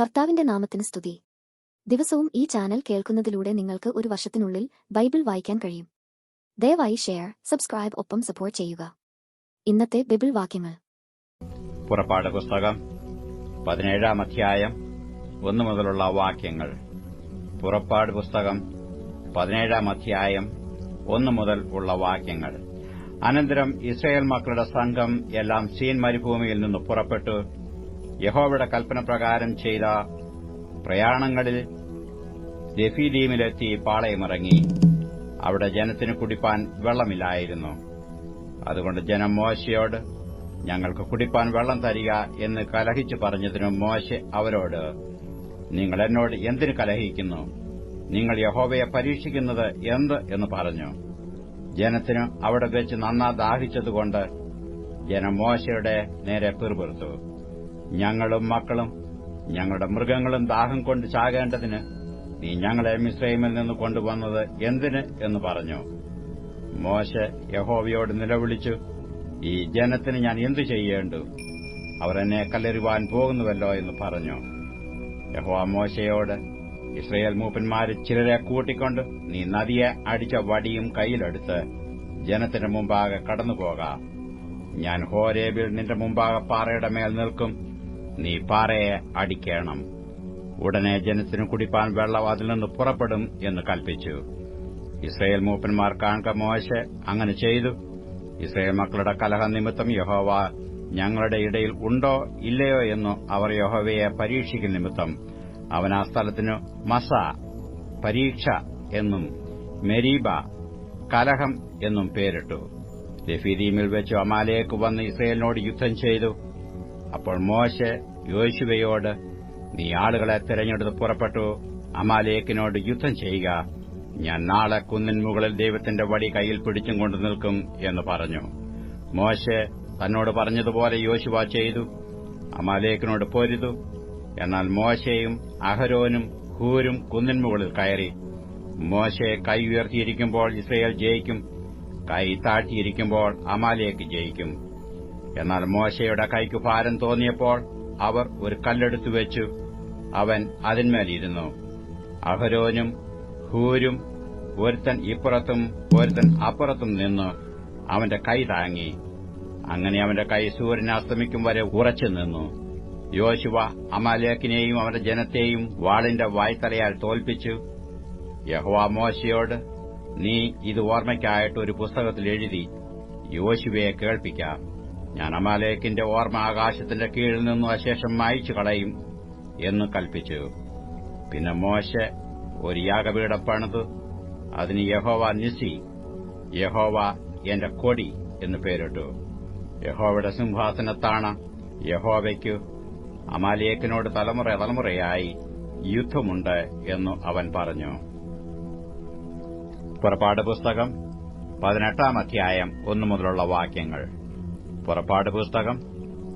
കർത്താവിന്റെ നാമത്തിന് സ്തുതി. ദിവസവും ഈ ചാനൽ കേൾക്കുന്നതിലൂടെ നിങ്ങൾക്ക് ഒരു വർഷത്തിനുള്ളിൽ ബൈബിൾ വായിക്കാൻ കഴിയും. ദയവായി ഷെയർ സബ്സ്ക്രൈബ് ഒപ്പം സപ്പോർട്ട് ചെയ്യുക. ഇന്നത്തെ ബൈബിൾ വാക്യങ്ങൾ. പുറപ്പാട് പുസ്തകം പതിനേഴാം അധ്യായം ഒന്നു മുതലുള്ള വാക്യങ്ങൾ. പുറപ്പാട് പുസ്തകം പതിനേഴാം അധ്യായം ഒന്നു മുതൽ ഉള്ള വാക്യങ്ങൾ. അനന്തരം ഇസ്രയേൽ മക്കളുടെ സംഘം എല്ലാം സീൻ മരുഭൂമിയിൽ നിന്ന് പുറപ്പെട്ടു. യഹോവയുടെ കൽപ്പന പ്രകാരം ചെയ്ത പ്രയാണങ്ങളിൽ ദഫീദീമിലെത്തി പാളയമിറങ്ങി. അവിടെ ജനത്തിന് കുടിപ്പാൻ വെള്ളമില്ലായിരുന്നു. അതുകൊണ്ട് ജനം മോശയോട് ഞങ്ങൾക്ക് കുടിപ്പാൻ വെള്ളം തരിക എന്ന് കലഹിച്ചു പറഞ്ഞതിനു മോശ അവരോട് നിങ്ങൾ എന്നോട് എന്തിനു കലഹിക്കുന്നു? നിങ്ങൾ യഹോവയെ പരീക്ഷിക്കുന്നത് എന്ത്? എന്ന് പറഞ്ഞു. ജനത്തിന് അവിടെ വെച്ച് നന്നാ ദാഹിച്ചതുകൊണ്ട് ജനം മോശയുടെ നേരെ പിറുപിറുത്തു. ഞങ്ങളും മക്കളും ഞങ്ങളുടെ മൃഗങ്ങളും ദാഹം കൊണ്ട് ചാകേണ്ടതിന് നീ ഞങ്ങളെ മിശ്രൈമിൽ നിന്ന് കൊണ്ടുവന്നത് എന്തിന് എന്ന് പറഞ്ഞു. മോശ യഹോവയോട് നിലവിളിച്ചു ഈ ജനത്തിന് ഞാൻ എന്തു ചെയ്യേണ്ടു? അവർ എന്നെ കല്ലെറിവാൻ പോകുന്നുവല്ലോ എന്ന് പറഞ്ഞു. യഹോവ മോശയോട് ഇസ്രയേൽ മൂപ്പന്മാരെ ചിലരെ കൂട്ടിക്കൊണ്ട് നീ നദിയെ അടിച്ച വടിയും കയ്യിലെടുത്ത് ജനത്തിന്റെ മുമ്പാകെ കടന്നുപോകാം. ഞാൻ ഹോരേബിൽ നിന്റെ മുമ്പാകെ പാറയുടെ മേൽ നിൽക്കും. നീ പാറയെ അടിക്കണം. ഉടനെ ജനത്തിനു കുടിപ്പാൻ വെള്ളം അതിൽ നിന്ന് പുറപ്പെടും എന്ന് കൽപ്പിച്ചു. ഇസ്രയേൽ മൂപ്പന്മാർ കാണുക മോശ അങ്ങനെ ചെയ്തു. ഇസ്രയേൽ മക്കളുടെ കലഹ നിമിത്തം യഹോവ ഞങ്ങളുടെ ഇടയിൽ ഉണ്ടോ ഇല്ലയോ എന്ന് അവർ യഹോവയെ പരീക്ഷിക്കുന്ന നിമിത്തം. അവൻ ആ സ്ഥലത്തിന് മസ പരീക്ഷ എന്നും മെരീബ കലഹം എന്നും പേരിട്ടു. രഫീദീമിൽ വെച്ച് അമാലേക്ക് വന്ന് ഇസ്രയേലിനോട് യുദ്ധം ചെയ്തു. അപ്പോൾ മോശെ യോശുവയോട് നീ ആളുകളെ തിരഞ്ഞെടുത്ത് പുറപ്പെട്ടു. അമാലേക്കിനോട് യുദ്ധം ചെയ്യുക. ഞാൻ നാളെ കുന്നിൻ മുകളിൽ ദൈവത്തിന്റെ വടി കയ്യിൽ പിടിച്ചും കൊണ്ടു നിൽക്കും എന്ന് പറഞ്ഞു. മോശെ തന്നോട് പറഞ്ഞതുപോലെ യോശുവ ചെയ്തു. അമാലേക്കിനോട് പോരുതു. എന്നാൽ മോശയും അഹരോനും ഹൂരും കുന്നിൻ മുകളിൽ കയറി. മോശെ കൈ ഉയർത്തിയിരിക്കുമ്പോൾ ഇസ്രയേൽ ജയിക്കും. കൈ താഴ്ത്തിയിരിക്കുമ്പോൾ അമാലേക്ക് ജയിക്കും. എന്നാൽ മോശയുടെ കൈക്ക് ഭാരം തോന്നിയപ്പോൾ അവർ ഒരു കല്ലെടുത്തു വെച്ചു. അവൻ അതിന്മേലിരുന്നു. അഹരോനും ഹൂരും ഒരുത്തൻ ഇപ്പുറത്തും ഒരുത്തൻ അപ്പുറത്തും നിന്ന്. അവന്റെ കൈ താങ്ങി. അങ്ങനെ അവന്റെ കൈ സൂര്യൻ അസ്തമിക്കും വരെ ഉറച്ചു നിന്നു. യോശുവ അമാലേക്കിനെയും അവന്റെ ജനത്തെയും വാളിന്റെ വായ്ത്തലയാൽ തോൽപ്പിച്ചു. യഹോവ മോശയോട് നീ ഇത് ഓർമ്മയ്ക്കായിട്ട് ഒരു പുസ്തകത്തിൽ എഴുതി യോശുവയെ കേൾപ്പിക്കാം. ഞാൻ അമാലേക്കിന്റെ ഓർമ്മ ആകാശത്തിന്റെ കീഴിൽ നിന്നും അശേഷം മായിച്ചു കളയും എന്ന് കൽപ്പിച്ചു. പിന്നെ മോശ ഒരു യാഗപീഠ പണിതു. അതിന് യഹോവ നിസി യഹോവ എന്റെ കൊടി എന്ന് പേരിട്ടു. യഹോവയുടെ സിംഹാസനത്താണ് യഹോവയ്ക്കു അമാലിയേക്കിനോട് തലമുറ തലമുറയായി യുദ്ധമുണ്ട് എന്നു അവൻ പറഞ്ഞു. പുറപ്പാട് പുസ്തകം പതിനെട്ടാം അധ്യായം ഒന്നു മുതലുള്ള വാക്യങ്ങൾ. പുറപ്പാട് പുസ്തകം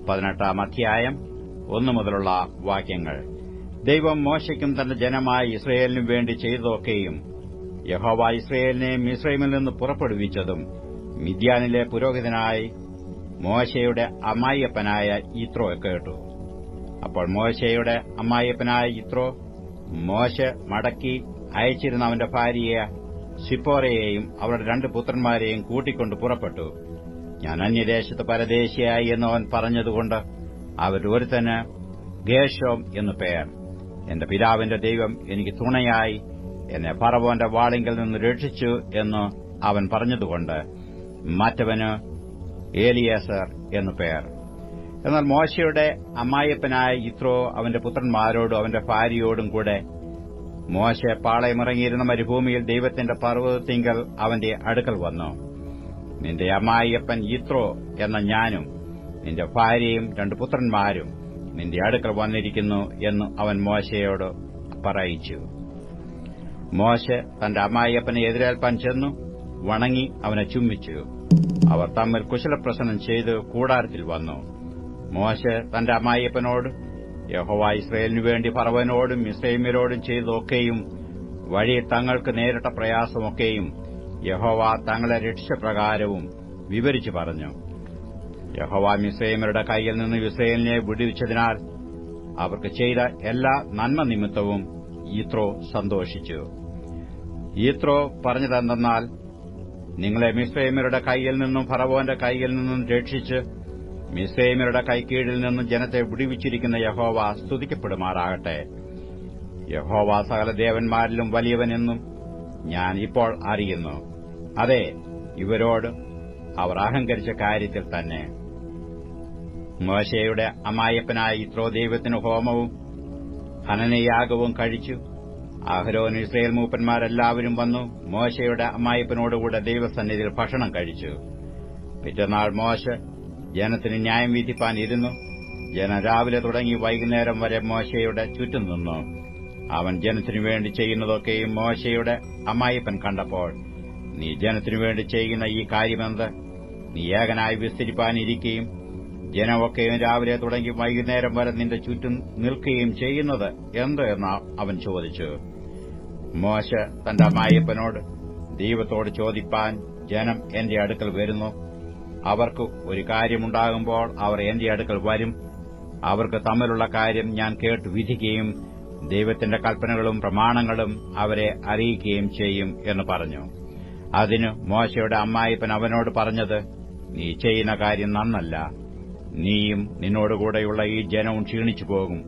പതിനെട്ടാം അധ്യായം ഒന്നു മുതലുള്ള വാക്യങ്ങൾ. ദൈവം മോശയ്ക്കും തന്റെ ജനമായ ഇസ്രയേലിനും വേണ്ടി ചെയ്തതൊക്കെയും യഹോവ ഇസ്രയേലിനെ മിസ്രൈമിൽ നിന്ന് പുറപ്പെടുവിച്ചതും മിദ്യാനിലെ പുരോഹിതനായി മോശയുടെ അമ്മായിയപ്പനായ ഇത്രോ കേട്ടു. അപ്പോൾ മോശയുടെ അമ്മായിയപ്പനായ ഇത്രോ മോശ മടക്കി അയച്ചിരുന്ന അവന്റെ ഭാര്യയെ സിപ്പോറയെയും അവരുടെ രണ്ട് പുത്രന്മാരെയും കൂട്ടിക്കൊണ്ട് പുറപ്പെട്ടു. ഞാൻ അന്യദേശത്ത് പരദേശിയായി എന്ന് അവൻ പറഞ്ഞതുകൊണ്ട് അവരൊരുത്തന് ഗേഷോം എന്നു പേർ. എന്റെ പിതാവിന്റെ ദൈവം എനിക്ക് തുണയായി എന്നെ പറവോന്റെ വാളിങ്കിൽ നിന്ന് രക്ഷിച്ചു എന്ന് അവൻ പറഞ്ഞതുകൊണ്ട് മറ്റവന് ഏലിയേസർ എന്നു പേർ. എന്നാൽ മോശയുടെ അമ്മായിയപ്പനായ ഇത്രോ അവന്റെ പുത്രന്മാരോടും അവന്റെ ഭാര്യയോടും കൂടെ മോശ പാളയമിറങ്ങിയിരുന്ന മരുഭൂമിയിൽ ദൈവത്തിന്റെ പർവതത്തിങ്കൽ അവന്റെ അടുക്കൽ വന്നു. നിന്റെ അമ്മായിയപ്പൻ ഇത്രോ എന്ന ഞാനും നിന്റെ ഭാര്യയും രണ്ടു പുത്രന്മാരും നിന്റെ അടുക്കൽ വന്നിരിക്കുന്നു എന്ന് അവൻ മോശയോട് പറയിച്ചു. മോശ തന്റെ അമ്മായിയപ്പനെ എതിരേൽപ്പാൻ ചെന്നു വണങ്ങി അവനെ ചുംബിച്ചു. അവർ തമ്മിൽ കുശലപ്രസനം ചെയ്ത് കൂടാരത്തിൽ വന്നു. മോശ തന്റെ അമ്മായിയപ്പനോട് യഹോവ ഇസ്രയേലിനു വേണ്ടി പറവനോടും ഇസ്രൈമ്യരോടും ചെയ്തതൊക്കെയും വഴി തങ്ങൾക്ക് നേരിട്ട പ്രയാസമൊക്കെയും യഹോവ തങ്ങളെ രക്ഷപ്രകാരവും വിവരിച്ചു പറഞ്ഞു. യഹോവ മിസൈമരുടെ കൈയിൽ നിന്ന് വിസൈലിനെ വിടുവിച്ചതിനാൽ അവർക്ക് ചെയ്ത എല്ലാ നന്മ നിമിത്തവും ഈത്രോ സന്തോഷിച്ചു. ഈത്രോ പറഞ്ഞതെന്തെന്നാൽ നിങ്ങളെ മിസ്രൈമരുടെ കൈയിൽ നിന്നും ഫറവോന്റെ കൈയിൽ നിന്നും രക്ഷിച്ച് മിസ്രൈമരുടെ കൈക്കീഴിൽ നിന്നും ജനത്തെ വിടുവിച്ചിരിക്കുന്ന യഹോവ സ്തുതിക്കപ്പെടുമാറാകട്ടെ. യഹോവ സകല ദേവന്മാരിലും വലിയവനെന്നും ഞാൻ ഇപ്പോൾ അറിയുന്നു. അതെ ഇവരോട് അവർ അഹങ്കരിച്ച കാര്യത്തിൽ തന്നെ. മോശയുടെ അമ്മായപ്പനായ ഇത്രോ ദൈവത്തിന് ഹോമവും ഹനനയാഗവും കഴിച്ചു. അഹരോൻ ഇസ്രയേൽ മൂപ്പന്മാരെല്ലാവരും വന്നു. മോശയുടെ അമ്മായപ്പനോടുകൂടെ ദൈവസന്നിധിയിൽ ഭക്ഷണം കഴിച്ചു. പിറ്റന്നാൾ മോശ ജനത്തിന് ന്യായം വിധിപ്പാൻ ഇരുന്നു ജനം രാവിലെ തുടങ്ങി വൈകുന്നേരം വരെ മോശയുടെ ചുറ്റും നിന്നു. അവൻ ജനത്തിനു വേണ്ടി ചെയ്യുന്നതൊക്കെയും മോശയുടെ അമ്മായിപ്പൻ കണ്ടപ്പോൾ നീ ജനത്തിനു വേണ്ടി ചെയ്യുന്ന ഈ കാര്യമെന്ത്? നീ ഏകനായി വിസ്തരിപ്പാനിരിക്കുകയും ജനമൊക്കെയും രാവിലെ തുടങ്ങി വൈകുന്നേരം വരെ നിന്റെ ചുറ്റും നിൽക്കുകയും ചെയ്യുന്നത് എന്ത് എന്ന് അവൻ ചോദിച്ചു. മോശ തന്റെ അമ്മായിപ്പനോട് ദൈവത്തോട് ചോദിപ്പാൻ ജനം എന്റെ അടുക്കൽ വരുന്നു. അവർക്ക് ഒരു കാര്യമുണ്ടാകുമ്പോൾ അവർ എന്റെ അടുക്കൽ വരും. അവർക്ക് തമ്മിലുള്ള കാര്യം ഞാൻ കേട്ട് വിധിക്കുകയും ദൈവത്തിന്റെ കൽപ്പനകളും പ്രമാണങ്ങളും അവരെ അറിയിക്കുകയും ചെയ്യും എന്ന് പറഞ്ഞു. അതിന് മോശയുടെ അമ്മായിപ്പൻ അവനോട് പറഞ്ഞത് നീ ചെയ്യുന്ന കാര്യം നന്നല്ല. നീയും നിന്നോടുകൂടെയുള്ള ഈ ജനവും ക്ഷീണിച്ചു പോകും.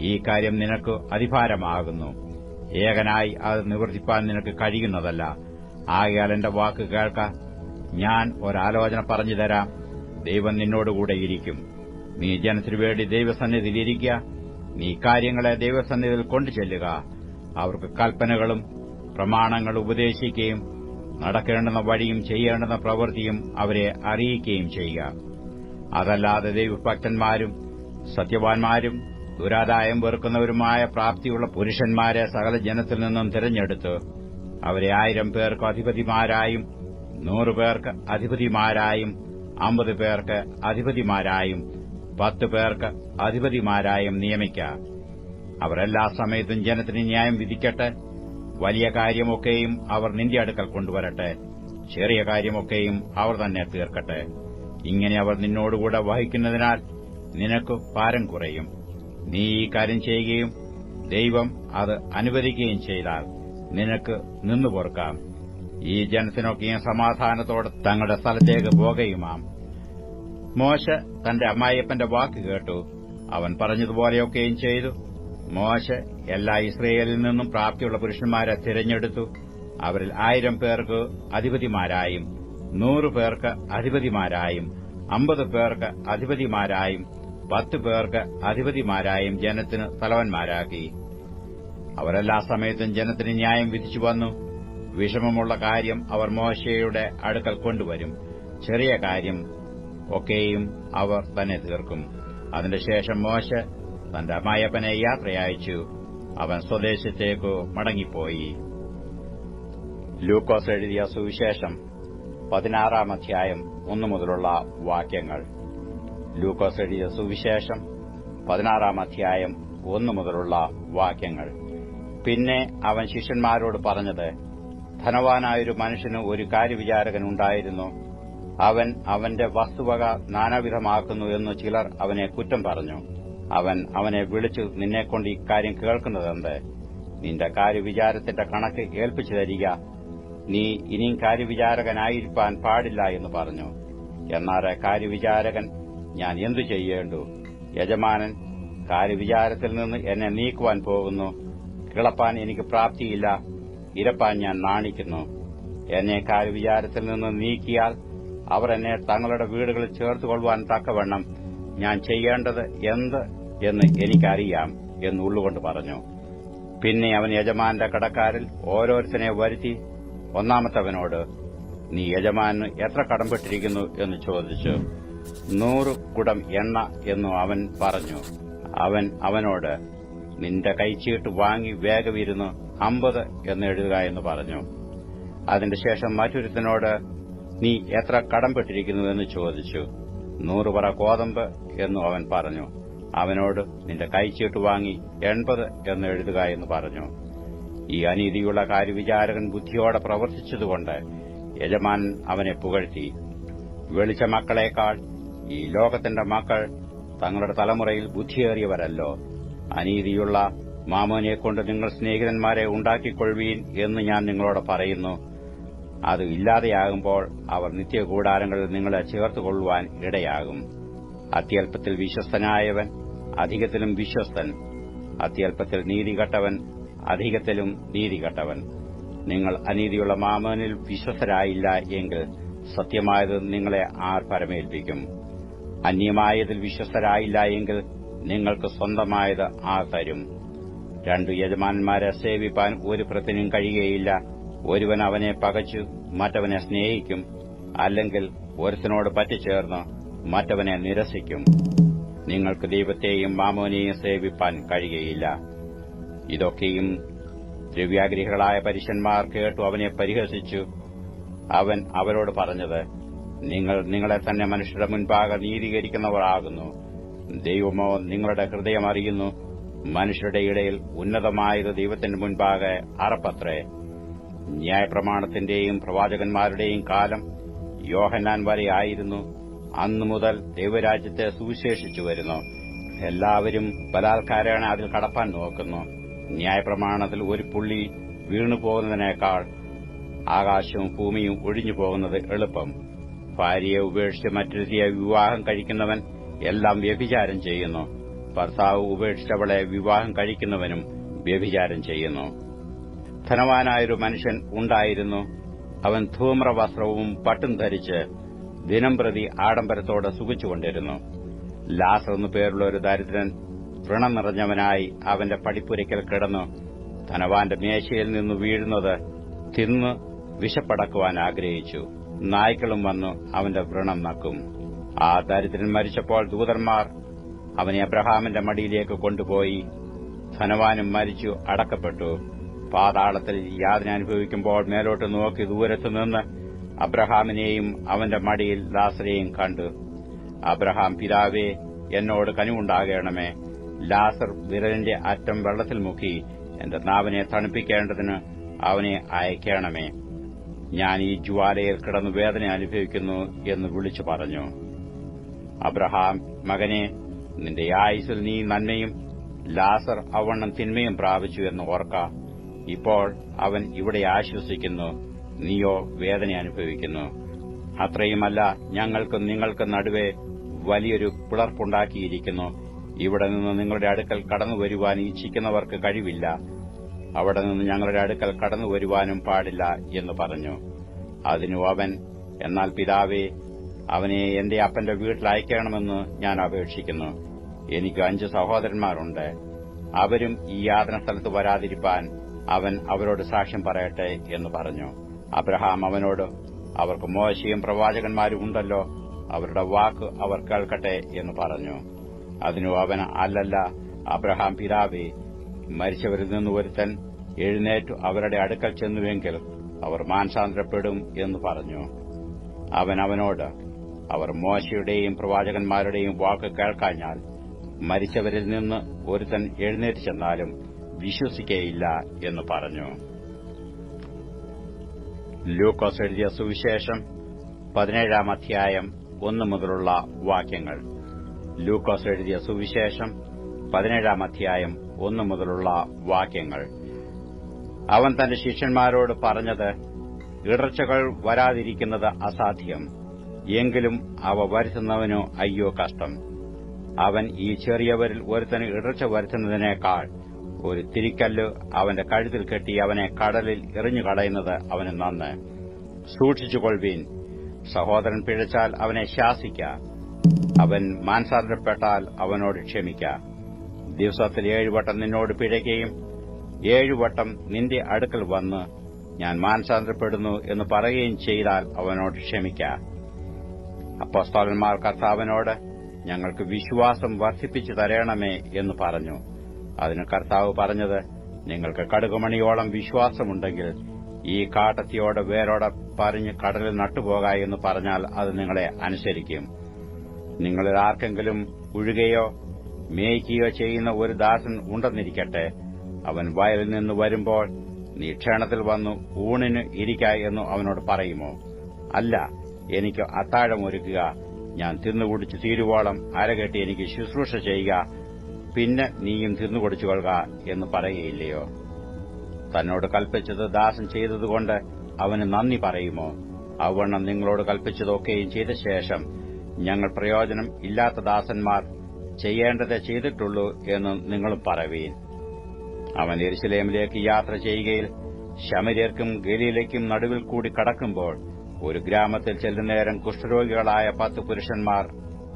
ഈ കാര്യം നിനക്ക് അതിഭാരമാകുന്നു ഏകനായി അത് നിവർത്തിപ്പാൻ നിനക്ക് കഴിയുന്നതല്ല. ആകയാൽ എന്റെ വാക്ക് കേൾക്ക. ഞാൻ ഒരാലോചന പറഞ്ഞു തരാം. ദൈവം നിന്നോടുകൂടെ ഇരിക്കും. നീ ജനത്തിനു വേണ്ടി ദൈവസന്നിധിയിലിരിക്കുക നീ കാര്യങ്ങളെ ദൈവസന്നിധിയിൽ കൊണ്ടു ചെല്ലുക അവർക്ക് കൽപ്പനകളും പ്രമാണങ്ങൾ ഉപദേശിക്കുകയും നടക്കേണ്ടുന്ന വഴിയും ചെയ്യേണ്ടുന്ന പ്രവൃത്തിയും അവരെ അറിയിക്കുകയും ചെയ്യുക. അതല്ലാതെ ദൈവഭക്തന്മാരും സത്യവാന്മാരും ദുരാദായം വെറുക്കുന്നവരുമായ പ്രാപ്തിയുള്ള പുരുഷന്മാരെ സകല ജനത്തിൽ നിന്നും തിരഞ്ഞെടുത്ത് അവരെ ആയിരം പേർക്ക് അധിപതിമാരായും നൂറുപേർക്ക് അധിപതിമാരായും അമ്പത് പേർക്ക് അധിപതിമാരായും പത്ത് പേർക്ക് അധിപതിമാരായും നിയമിക്കാം അവരെല്ലാ സമയത്തും ജനത്തിന് ന്യായം വിധിക്കട്ടെ. വലിയ കാര്യമൊക്കെയും അവർ നിന്റെ അടുക്കൽ കൊണ്ടുവരട്ടെ. ചെറിയ കാര്യമൊക്കെയും അവർ തന്നെ തീർക്കട്ടെ. ഇങ്ങനെ അവർ നിന്നോടുകൂടെ വഹിക്കുന്നതിനാൽ നിനക്ക് ഭാരം കുറയും. നീ ഈ കാര്യം ചെയ്യുകയും ദൈവം അത് അനുവദിക്കുകയും ചെയ്താൽ നിനക്ക് നിന്നു പൊറുക്കാം. ഈ ജനത്തിനൊക്കെയും സമാധാനത്തോടെ തങ്ങളുടെ സ്ഥലത്തേക്ക് പോകുകയുമാം. മോശ തന്റെ അമ്മായിയപ്പന്റെ വാക്ക് കേട്ടു. അവൻ പറഞ്ഞതുപോലെയൊക്കെയും ചെയ്തു. മോശ എല്ലാ ഇസ്രയേലിൽ നിന്നും പ്രാപ്തിയുള്ള പുരുഷന്മാരെ തിരഞ്ഞെടുത്തു. അവരിൽ ആയിരം പേർക്ക് അധിപതിമാരായും നൂറു പേർക്ക് അധിപതിമാരായും അമ്പത് പേർക്ക് അധിപതിമാരായും പത്ത് പേർക്ക് അധിപതിമാരായും ജനത്തിന് തലവന്മാരാക്കി. അവരെല്ലാ സമയത്തും ജനത്തിന് ന്യായം വിധിച്ചു വന്നു. വിഷമമുള്ള കാര്യം അവർ മോശയുടെ അടുക്കൽ കൊണ്ടുവരും. ചെറിയ കാര്യം ഒക്കെയും അവർ തന്നെ തീർക്കും. അതിന്റെ ശേഷം മോശ തന്റെ അമ്മായപ്പനെ യാത്രയച്ചു അവൻ സ്വദേശത്തേക്കു മടങ്ങിപ്പോയി. ലൂക്കോസ് എഴുതിയ സുവിശേഷം പതിനാറാം അധ്യായം ഒന്നു മുതലുള്ള വാക്യങ്ങൾ. ലൂക്കോസ് എഴുതിയ സുവിശേഷം പതിനാറാം അധ്യായം ഒന്നു മുതലുള്ള വാക്യങ്ങൾ. പിന്നെ അവൻ ശിഷ്യന്മാരോട് പറഞ്ഞത് ധനവാനായൊരു മനുഷ്യന് ഒരു കാര്യവിചാരകൻ ഉണ്ടായിരുന്നു. അവൻ അവന്റെ വസ്തുവക നാനാവിധമാക്കുന്നു എന്ന് ചിലർ അവനെ കുറ്റം പറഞ്ഞു. അവൻ അവനെ വിളിച്ചു നിന്നെക്കൊണ്ട് ഇക്കാര്യം കേൾക്കുന്നതെന്ത് നിന്റെ കാര്യവിചാരത്തിന്റെ കണക്ക് ഏൽപ്പിച്ചു തരിക. നീ ഇനിയും കാര്യവിചാരകനായിരിക്കാൻ പാടില്ല എന്ന് പറഞ്ഞു. എന്നാൽ കാര്യവിചാരകൻ ഞാൻ എന്തു ചെയ്യേണ്ടു? യജമാനൻ കാര്യവിചാരത്തിൽ നിന്ന് എന്നെ നീക്കുവാൻ പോകുന്നു. കിളപ്പാൻ എനിക്ക് പ്രാപ്തിയില്ല. ഇരപ്പാൻ ഞാൻ നാണിക്കുന്നു. എന്നെ കാര്യവിചാരത്തിൽ നിന്ന് നീക്കിയാൽ അവർ എന്നെ തങ്ങളുടെ വീടുകളിൽ ചേർത്തുകൊള്ളുവാൻ തക്കവണ്ണം ഞാൻ ചെയ്യേണ്ടത് എന്ത് എന്ന് എനിക്കറിയാം എന്നുള്ളുകൊണ്ട് പറഞ്ഞു. പിന്നെ അവൻ യജമാന്റെ കടക്കാരിൽ ഓരോരുത്തനെ വരുത്തി ഒന്നാമത്തവനോട് നീ യജമാന് എത്ര കടംപെട്ടിരിക്കുന്നു എന്ന് ചോദിച്ചു. നൂറ് കുടം എണ്ണ എന്നു അവൻ പറഞ്ഞു. അവൻ അവനോട് നിന്റെ കൈച്ചീട്ട് വാങ്ങി വേഗമിരുന്ന് അമ്പത് എന്ന് എഴുതുക എന്ന് പറഞ്ഞു. അതിന്റെ ശേഷം മറ്റൊരുത്തനോട് നീ എത്ര കടംപെട്ടിരിക്കുന്നു എന്ന് ചോദിച്ചു. നൂറ് പറ കോതമ്പ് എന്നു അവൻ പറഞ്ഞു. അവനോട് നിന്റെ കൈച്ചീട്ട് വാങ്ങി എൺപത് എന്ന് എഴുതുക എന്ന് പറഞ്ഞു. ഈ അനീതിയുള്ള കാര്യവിചാരകൻ ബുദ്ധിയോടെ പ്രവർത്തിച്ചതുകൊണ്ട് യജമാൻ അവനെ പുകഴ്ത്തി. വെളിച്ച മക്കളേക്കാൾ ഈ ലോകത്തിന്റെ മക്കൾ തങ്ങളുടെ തലമുറയിൽ ബുദ്ധിയേറിയവരല്ലോ. അനീതിയുള്ള മാമോനെക്കൊണ്ട് നിങ്ങൾ സ്നേഹിതന്മാരെ ഉണ്ടാക്കിക്കൊള്ളുവീൻ എന്ന് ഞാൻ നിങ്ങളോട് പറയുന്നു. അത് ഇല്ലാതെയാകുമ്പോൾ അവർ നിത്യകൂടാരങ്ങളിൽ നിങ്ങളെ ചേർത്തുകൊള്ളുവാൻ ഇടയാകും. അത്യല്പത്തിൽ വിശ്വസ്തനായവൻ അധികത്തിലും വിശ്വസ്തൻ. അത്യല്പത്തിൽ നീതികെട്ടവൻ അധികത്തിലും നീതികെട്ടവൻ. നിങ്ങൾ അനീതിയുള്ള മാമോനിൽ വിശ്വസ്തരായില്ല എങ്കിൽ സത്യമായത് നിങ്ങളെ ആർ പരമേൽപ്പിക്കും. അന്യമായതിൽ വിശ്വസ്തരായില്ല എങ്കിൽ നിങ്ങൾക്ക് സ്വന്തമായത് ആർ തരും. രണ്ടു യജമാനന്മാരെ സേവിപ്പാൻ ഒരു പ്രത്യനും കഴിയുകയില്ല. ഒരുവൻ അവനെ പകച്ചു മറ്റവനെ സ്നേഹിക്കും. അല്ലെങ്കിൽ ഒരുത്തനോട് പറ്റിച്ചേർന്ന് മറ്റവനെ നിരസിക്കും. നിങ്ങൾക്ക് ദൈവത്തെയും മാമോനെയും സേവിപ്പാൻ കഴിയുകയില്ല. ഇതൊക്കെയും ദ്രവ്യാഗ്രഹികളായ പരുഷന്മാർ കേട്ടു അവനെ പരിഹസിച്ചു. അവൻ അവരോട് പറഞ്ഞത് നിങ്ങൾ നിങ്ങളെ തന്നെ മനുഷ്യരുടെ മുൻപാകെ നീതീകരിക്കുന്നവർ ആകുന്നു. ദൈവമോ നിങ്ങളുടെ ഹൃദയം അറിയുന്നു. മനുഷ്യരുടെ ഇടയിൽ ഉന്നതമായത് ദൈവത്തിന്റെ മുൻപാകെ അറപ്പത്രേ. ന്യായപ്രമാണത്തിന്റെയും പ്രവാചകന്മാരുടെയും കാലം യോഹന്നാൻ വരെ ആയിരുന്നു. അന്നു മുതൽ ദൈവരാജ്യത്തെ സുവിശേഷിച്ചു വരുന്നു. എല്ലാവരും ബലാത്കാരാണ് അതിൽ കടപ്പാൻ നോക്കുന്നു. ന്യായപ്രമാണത്തിൽ ഒരു പുള്ളി വീണുപോകുന്നതിനേക്കാൾ ആകാശവും ഭൂമിയും ഒഴിഞ്ഞു പോകുന്നത് എളുപ്പം. ഭാര്യയെ ഉപേക്ഷിച്ച് മറ്റൊരുത്തിയെ വിവാഹം കഴിക്കുന്നവൻ എല്ലാം വ്യഭിചാരം ചെയ്യുന്നു. ഭർത്താവ് ഉപേക്ഷിച്ചവളെ വിവാഹം കഴിക്കുന്നവനും വ്യഭിചാരം ചെയ്യുന്നു. ധനവാനായൊരു മനുഷ്യൻ ഉണ്ടായിരുന്നു. അവൻ ധൂമ്രവസ്ത്രവും പട്ടും ധരിച്ച് ദിനം പ്രതി ആഡംബരത്തോടെ സുഖിച്ചുകൊണ്ടിരുന്നു. ലാസർ എന്നു പേരുള്ള ഒരു ദരിദ്രൻ വ്രണം നിറഞ്ഞവനായി അവന്റെ പടിപ്പുരയ്ക്കൽ കിടന്നു. ധനവാന്റെ മേശയിൽ നിന്ന് വീഴുന്നത് തിന്ന് വിശപ്പടക്കുവാൻ ആഗ്രഹിച്ചു. നായ്ക്കളും വന്നു അവന്റെ വ്രണം നക്കും. ആ ദരിദ്രൻ മരിച്ചപ്പോൾ ദൂതന്മാർ അവനെ അബ്രഹാമിന്റെ മടിയിലേക്ക് കൊണ്ടുപോയി. ധനവാനും മരിച്ചു അടക്കപ്പെട്ടു. പാതാളത്തിൽ യാതന അനുഭവിക്കുമ്പോൾ മേലോട്ട് നോക്കി ദൂരത്തു നിന്ന് അബ്രഹാമിനെയും അവന്റെ മടിയിൽ ലാസറെയും കണ്ടു അബ്രഹാം പിതാവേ എന്നോട് കനിവുണ്ടാകണമേ. ലാസർ വിരലിന്റെ അറ്റം വെള്ളത്തിൽ മുക്കി എന്റെ നാവിനെ തണുപ്പിക്കേണ്ടതിന് അവനെ അയക്കണമേ. ഞാൻ ഈ ജ്വാലയിൽ കിടന്നു വേദന അനുഭവിക്കുന്നു എന്ന് വിളിച്ചു പറഞ്ഞു. അബ്രഹാം മകനെ നിന്റെ ആയുസിൽ നീ നന്മയും ലാസർ അവണ്ണം തിന്മയും പ്രാപിച്ചു എന്ന് ഓർക്ക. ഇപ്പോൾ അവൻ ഇവിടെ ആശ്വസിക്കുന്നു. നീയോ വേദന അനുഭവിക്കുന്നു. അത്രയുമല്ല ഞങ്ങൾക്കും നിങ്ങൾക്കും നടുവെ വലിയൊരു പിളർപ്പുണ്ടാക്കിയിരിക്കുന്നു. ഇവിടെ നിന്ന് നിങ്ങളുടെ അടുക്കൽ കടന്നു വരുവാൻ ഇച്ഛിക്കുന്നവർക്ക് കഴിവില്ല. അവിടെ നിന്ന് ഞങ്ങളുടെ അടുക്കൽ കടന്നു വരുവാനും പാടില്ല എന്ന് പറഞ്ഞു. അതിനു അവൻ എന്നാൽ പിതാവേ അവനെ എന്റെ അപ്പന്റെ വീട്ടിൽ അയക്കണമെന്ന് ഞാൻ അപേക്ഷിക്കുന്നു. എനിക്ക് അഞ്ച് സഹോദരന്മാരുണ്ട്. അവരും ഈ യാതന സ്ഥലത്ത് വരാതിരിപ്പാൻ അവൻ അവരോട് സാക്ഷ്യം പറയട്ടെ എന്ന് പറഞ്ഞു. അബ്രഹാം അവനോട് അവർക്ക് മോശയും പ്രവാചകന്മാരും ഉണ്ടല്ലോ അവരുടെ വാക്ക് അവർ കേൾക്കട്ടെ എന്ന് പറഞ്ഞു. അതിനു അവൻ അല്ലല്ല അബ്രഹാം പിതാവേ മരിച്ചവരിൽ നിന്ന് ഒരുത്തൻ എഴുന്നേറ്റു അവരുടെ അടുക്കൽ ചെന്നുവെങ്കിൽ അവർ മാനസാന്തരപ്പെടും എന്ന് പറഞ്ഞു. അവൻ അവനോട് അവർ മോശയുടെയും പ്രവാചകന്മാരുടെയും വാക്ക് കേൾക്കാഞ്ഞാൽ മരിച്ചവരിൽ നിന്ന് ഒരുത്തൻ എഴുന്നേറ്റ് ചെന്നാലും വിശ്വസിക്കേയില്ല എന്ന് പറഞ്ഞു. ലൂക്കോസ് എഴുതിയ സുവിശേഷം പതിനേഴാം അധ്യായം ഒന്ന് മുതലുള്ള വാക്യങ്ങൾ. ലൂക്കോസ് എഴുതിയ സുവിശേഷം പതിനേഴാം അധ്യായം ഒന്ന് മുതലുള്ള വാക്യങ്ങൾ. അവൻ തന്റെ ശിഷ്യന്മാരോട് പറഞ്ഞത് ഇടർച്ചകൾ വരാതിരിക്കുന്നത് അസാധ്യം. എങ്കിലും അവ വരുത്തുന്നവനോ അയ്യോ കഷ്ടം. അവൻ ഈ ചെറിയവരിൽ ഒരുത്തന് ഇടർച്ച വരുത്തുന്നതിനേക്കാൾ ഒരു തിരിക്കല്ല് അവന്റെ കഴുത്തിൽ കെട്ടി അവനെ കടലിൽ എറിഞ്ഞു കളയുന്നത് അവന് നന്ന്. സൂക്ഷിച്ചുകൊള്ളുവീൻ സഹോദരൻ പിഴച്ചാൽ അവനെ ശാസിക്ക. അവൻ മാൻസാന്തരപ്പെട്ടാൽ അവനോട് ക്ഷമിക്ക. ദിവസത്തിൽ ഏഴുവട്ടം നിന്നോട് പിഴയ്ക്കുകയും ഏഴുവട്ടം നിന്റെ അടുക്കൽ വന്ന് ഞാൻ മാനസാന്തരപ്പെടുന്നു എന്ന് പറയുകയും ചെയ്താൽ അവനോട് ക്ഷമിക്ക. അപ്പോസ്തോലന്മാർ കർത്താവിനോട് ഞങ്ങൾക്ക് വിശ്വാസം വർദ്ധിപ്പിച്ചു തരണമേ എന്ന് പറഞ്ഞു. അതിന് കർത്താവ് പറഞ്ഞത് നിങ്ങൾക്ക് കടുകുമണിയോളം വിശ്വാസമുണ്ടെങ്കിൽ ഈ കാട്ടത്തിയോട് വേരോടെ പറഞ്ഞ് കടലിൽ നട്ടുപോക എന്ന് പറഞ്ഞാൽ അത് നിങ്ങളെ അനുസരിക്കും. നിങ്ങളിൽ ആർക്കെങ്കിലും ഉഴുകയോ മേയ്ക്കുകയോ ചെയ്യുന്ന ഒരു ദാസൻ ഉണ്ടെന്നിരിക്കട്ടെ. അവൻ വയലിൽ നിന്ന് വരുമ്പോൾ നീ ക്ഷണത്തിൽ വന്നു ഊണിന് ഇരിക്ക എന്ന് അവനോട് പറയുമോ? അല്ല എനിക്ക് അത്താഴം ഒരുക്കുക. ഞാൻ തിന്നുകുടിച്ച് തീരുവോളം അരകെട്ടി എനിക്ക് ശുശ്രൂഷ ചെയ്യുക. പിന്നെ നീയും തിന്നുകൊടിച്ചു കൊള്ളുക എന്ന് പറയുകയില്ലയോ? തന്നോട് കൽപ്പിച്ചത് ദാസൻ ചെയ്തതുകൊണ്ട് അവന് നന്ദി പറയുമോ? അവണ്ണം നിങ്ങളോട് കൽപ്പിച്ചതൊക്കെയും ചെയ്ത ശേഷം ഞങ്ങൾ പ്രയോജനം ഇല്ലാത്ത ദാസന്മാർ ചെയ്യേണ്ടത് ചെയ്തിട്ടുള്ളൂ എന്ന് നിങ്ങളും പറവീൻ അവൻ എരിശിലേമിലേക്ക് യാത്ര ചെയ്യുകയിൽ ശമര്യർക്കും ഗലീലയ്ക്കും നടുവിൽ കൂടി കടക്കുമ്പോൾ ഒരു ഗ്രാമത്തിൽ ചെല്ലുന്നേരം കുഷ്ഠരോഗികളായ പത്ത് പുരുഷന്മാർ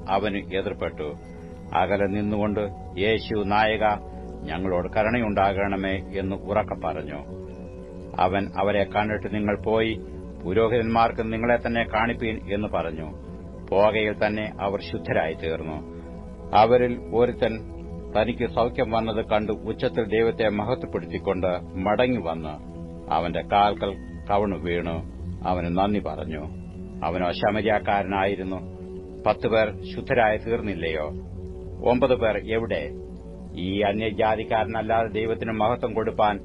അവന് എതിർപ്പെട്ടു. അകലെ നിന്നുകൊണ്ട് യേശു നായക ഞങ്ങളോട് കരുണയുണ്ടാകണമേ എന്ന് ഉറക്കെ പറഞ്ഞു. അവൻ അവരെ കണ്ടിട്ട് നിങ്ങൾ പോയി പുരോഹിതന്മാർക്ക് നിങ്ങളെ തന്നെ കാണിപ്പീൻ എന്ന് പറഞ്ഞു. പോകയിൽ തന്നെ അവർ ശുദ്ധരായി തീർന്നു അവരിൽ ഒരുത്തൻ തനിക്ക് സൌഖ്യം വന്നത് കണ്ട് ഉച്ചത്തിൽ ദൈവത്തെ മഹത്വപ്പെടുത്തിക്കൊണ്ട് മടങ്ങി വന്ന് അവന്റെ കാൽക്കൽ കവണു വീണു. അവന് നന്ദി പറഞ്ഞു. അവനോ ശമരിയാക്കാരനായിരുന്നു. പത്തുപേർ ശുദ്ധരായി തീർന്നില്ലയോ ഒമ്പത് പേർ എവിടെ? ഈ അന്യജാതിക്കാരനല്ലാതെ ദൈവത്തിന് മഹത്വം കൊടുപ്പാൻ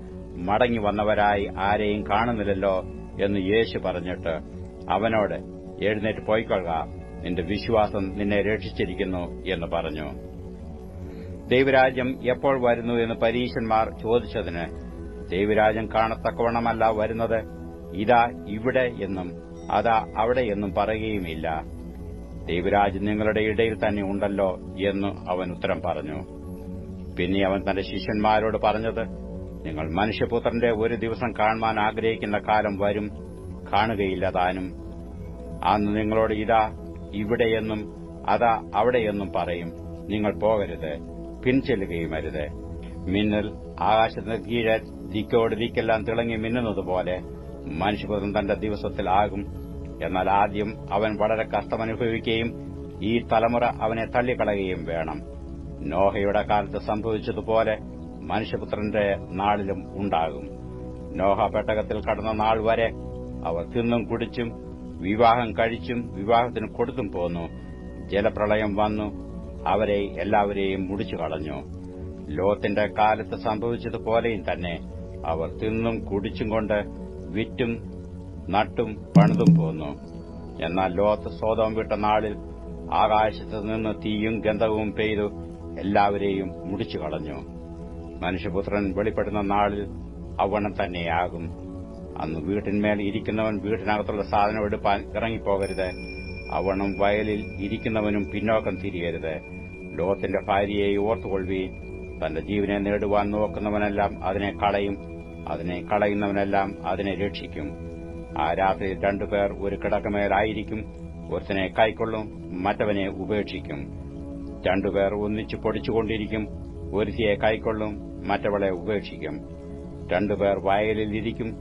മടങ്ങി വന്നവരായി ആരെയും കാണുന്നില്ലല്ലോ എന്ന് യേശു പറഞ്ഞിട്ട് അവനോട് എഴുന്നേറ്റ് പോയിക്കൊള്ളുക. നിന്റെ വിശ്വാസം നിന്നെ രക്ഷിച്ചിരിക്കുന്നു എന്ന് പറഞ്ഞു. ദൈവരാജ്യം എപ്പോൾ വരുന്നു എന്ന് പരീശന്മാർ ചോദിച്ചതിന് ദൈവരാജ്യം കാണത്തക്കവണ്ണമല്ല വരുന്നത്. ഇതാ ഇവിടെ എന്നും അതാ അവിടെ എന്നും പറയുകയുമില്ല. ദൈവരാജ്യം നിങ്ങളുടെ ഇടയിൽ തന്നെ ഉണ്ടല്ലോ എന്ന് അവൻ ഉത്തരം പറഞ്ഞു. പിന്നെ അവൻ തന്റെ ശിഷ്യന്മാരോട് പറഞ്ഞത് നിങ്ങൾ മനുഷ്യപുത്രന്റെ ഒരു ദിവസം കാണുവാൻ ആഗ്രഹിക്കുന്ന കാലം വരും കാണുകയില്ല താനും. അന്ന് നിങ്ങളോട് ഇതാ ഇവിടെയെന്നും അതാ അവിടെയെന്നും പറയും. നിങ്ങൾ പോകരുത് പിൻചെല്ലുകയും അരുത്. മിന്നൽ ആകാശത്തിന് കീഴെ ദിക്കോട് ദിക്കെല്ലാം തിളങ്ങി മിന്നുന്നതുപോലെ മനുഷ്യപുത്രൻ തന്റെ ദിവസത്തിലാകും എന്നാൽ ആദ്യം അവൻ വളരെ കഷ്ടമനുഭവിക്കുകയും ഈ തലമുറ അവനെ തള്ളിക്കളയുകയും വേണം. നോഹയുടെ കാലത്ത് സംഭവിച്ചതുപോലെ മനുഷ്യപുത്രന്റെ നാളിലും ഉണ്ടാകും. നോഹ പെട്ടകത്തിൽ കടന്ന നാൾ വരെ അവർ തിന്നും കുടിച്ചും വിവാഹം കഴിച്ചും വിവാഹത്തിന് കൊടുത്തും പോന്നു. ജലപ്രളയം വന്നു. അവരെ എല്ലാവരെയും മുടിച്ചു കളഞ്ഞു. ലോത്തിന്റെ കാലത്ത് സംഭവിച്ചതുപോലെയും തന്നെ അവർ തിന്നും കുടിച്ചും കൊണ്ട് വിറ്റും നട്ടും പണിതും പോന്നു. എന്നാൽ ലോത്ത് സ്വതം വിട്ട നാളിൽ ആകാശത്ത് നിന്ന് തീയും ഗന്ധവും പെയ്തു എല്ലാവരെയും മുടിച്ചു കളഞ്ഞു. മനുഷ്യപുത്രൻ വെളിപ്പെടുന്ന നാളിൽ അവണം തന്നെയാകും. അന്ന് വീട്ടിന്മേൽ ഇരിക്കുന്നവൻ വീട്ടിനകത്തുള്ള സാധനം എടുപ്പാൻ ഇറങ്ങിപ്പോകരുത്. അവണം വയലിൽ ഇരിക്കുന്നവനും പിന്നോക്കം തിരിയരുത്. ലോകത്തിന്റെ ഭാര്യയെ ഓർത്തുകൊള്ളുകയും തന്റെ ജീവനെ നേടുവാൻ നോക്കുന്നവനെല്ലാം അതിനെ കളയും. അതിനെ കളയുന്നവനെല്ലാം അതിനെ രക്ഷിക്കും. ആ രാത്രിയിൽ രണ്ടുപേർ ഒരു കിടക്കമേലായിരിക്കും. ഒരുത്തനെ കൈക്കൊള്ളും മറ്റവനെ ഉപേക്ഷിക്കും. രണ്ടുപേർ ഒന്നിച്ചു പൊടിച്ചുകൊണ്ടിരിക്കും. ഒരുത്തിയെ കൈക്കൊള്ളും മറ്റവളെ ഉപേക്ഷിക്കും. രണ്ടുപേർ വയലിൽ ഇരിക്കും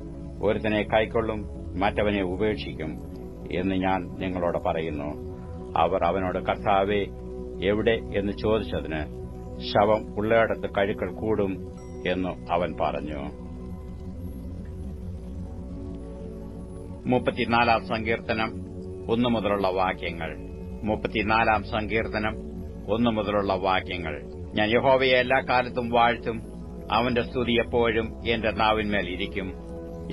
ഒരുത്തനെ കൈക്കൊള്ളും മറ്റവനെ ഉപേക്ഷിക്കും എന്ന് ഞാൻ നിങ്ങളോട് പറയുന്നു. അവർ അവനോട് കർത്താവേ എവിടെ? എന്ന് ചോദിച്ചതിന് ശവം ഉള്ളയിടത്ത് കഴുക്കൾ കൂടും എന്നു അവൻ പറഞ്ഞു. മുപ്പത്തിനാലാം സങ്കീർത്തനം ഒന്നു മുതലുള്ള വാക്യങ്ങൾ. മുപ്പത്തിനാലാം സങ്കീർത്തനം ഒന്നു മുതലുള്ള വാക്യങ്ങൾ. ഞാൻ യഹോവയെ എല്ലാ കാലത്തും വാഴ്ത്തും അവന്റെ സ്തുതി എപ്പോഴും എന്റെ നാവിന്മേൽ ഇരിക്കും.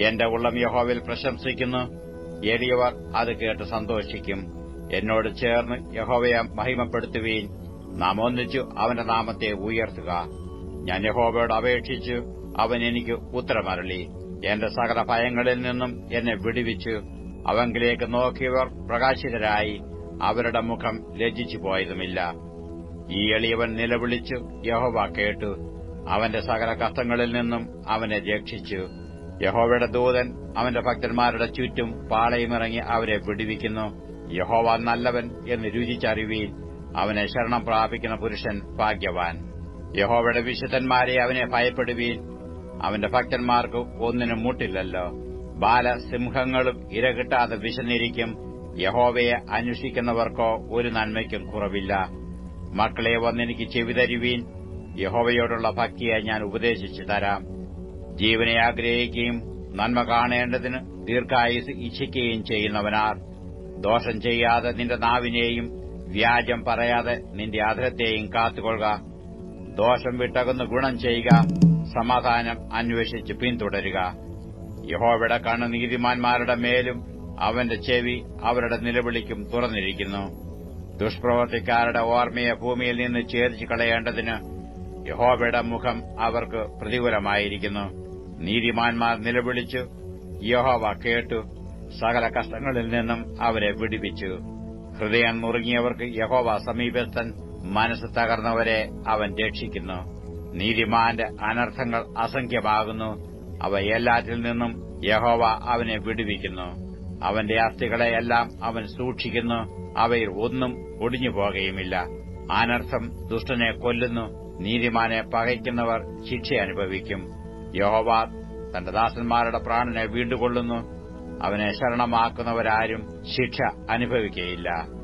എന്റെ ഉള്ളം യഹോവയിൽ പ്രശംസിക്കുന്നു എളിയവർ അത് കേട്ട് സന്തോഷിക്കും. എന്നോട് ചേർന്ന് യഹോവയെ മഹിമപ്പെടുത്തുകയും നാം ഒന്നിച്ചു അവന്റെ നാമത്തെ ഉയർത്തുക. ഞാൻ യഹോവയോട് അപേക്ഷിച്ചു അവൻ എനിക്ക് ഉത്തരമരളി. എന്റെ സകല ഭയങ്ങളിൽ നിന്നും എന്നെ വിടുവിച്ചു. അവങ്കിലേക്ക് നോക്കിയവർ പ്രകാശിതരായി. അവരുടെ മുഖം ലജ്ജിച്ചു പോയതുമില്ല. ഈ എളിയവൻ നിലവിളിച്ചു. യഹോവ കേട്ടു. അവന്റെ സകല കഷ്ടങ്ങളിൽ നിന്നും അവനെ രക്ഷിച്ചു. യഹോവയുടെ ദൂതൻ അവന്റെ ഭക്തന്മാരുടെ ചുറ്റും പാളയമിറങ്ങി അവരെ വിടുവിക്കുന്നു. യഹോവ നല്ലവൻ എന്ന് രുചിച്ചറിവീൻ അവനെ ശരണം പ്രാപിക്കുന്ന പുരുഷൻ ഭാഗ്യവാൻ. യഹോവയുടെ വിശുദ്ധന്മാരെ അവനെ ഭയപ്പെടുവീൻ. അവന്റെ ഭക്തന്മാർക്ക് ഒന്നിനും മുട്ടില്ലല്ലോ. ബാലസിംഹങ്ങളും ഇരകിട്ടാതെ വിശന്നിരിക്കും. യഹോവയെ അന്വേഷിക്കുന്നവർക്കോ ഒരു നന്മയ്ക്കും കുറവില്ല. മക്കളെ വന്നെനിക്ക് ചെവി തരുവീൻ. യഹോവയോടുള്ള ഭക്തിയെ ഞാൻ ഉപദേശിച്ചു തരാം. ജീവനെ ആഗ്രഹിക്കുകയും നന്മ കാണേണ്ടതിന് ദീർഘായുസ് ഇച്ഛിക്കുകയും ചെയ്യുന്നവനാർ. ദോഷം ചെയ്യാതെ നിന്റെ നാവിനെയും വ്യാജം പറയാതെ നിന്റെ അധരത്തെയും കാത്തുകൊള്ളുക. ദോഷം വിട്ടകുന്ന് ഗുണം ചെയ്യുക. സമാധാനം അന്വേഷിച്ച് പിന്തുടരുക. യഹോവയുടെ കണ്ണ് നീതിമാന്മാരുടെ മേലും അവന്റെ ചെവി അവരുടെ നിലവിളിക്കും തുറന്നിരിക്കുന്നു. ദുഷ്പ്രവർത്തിക്കാരുടെ ഓർമ്മയെ ഭൂമിയിൽ നിന്ന് ഛേദിച്ചു കളയേണ്ടതിന് യഹോവയുടെ മുഖം അവർക്ക് പ്രതികൂലമായിരിക്കുന്നു. നീതിമാന്മാർ നിലവിളിച്ചു യഹോവ കേട്ടു സകല കഷ്ടങ്ങളിൽ നിന്നും അവരെ വിടുവിച്ചു. ഹൃദയം നുറുങ്ങിയവർക്ക് യഹോവ സമീപസ്ഥൻ മനസ്സ് തകർന്നവരെ അവൻ രക്ഷിക്കുന്നു. നീതിമാന്റെ അനർത്ഥങ്ങൾ അസംഖ്യമാകുന്നു. അവ എല്ലാറ്റിൽ നിന്നും യഹോവ അവനെ വിടുവിക്കുന്നു. അവന്റെ അസ്ഥികളെയെല്ലാം അവൻ സൂക്ഷിക്കുന്നു. അവയിൽ ഒന്നും ഒടിഞ്ഞു പോകുകയുമില്ല അനർത്ഥം ദുഷ്ടനെ കൊല്ലുന്നു. നീതിമാനെ പകയ്ക്കുന്നവർ ശിക്ഷ അനുഭവിക്കും. യഹോവ തന്റെ ദാസന്മാരുടെ പ്രാണനെ വീണ്ടുകൊള്ളുന്നു. അവനെ ശരണമാക്കുന്നവരാരും ശിക്ഷ അനുഭവിക്കുകയില്ല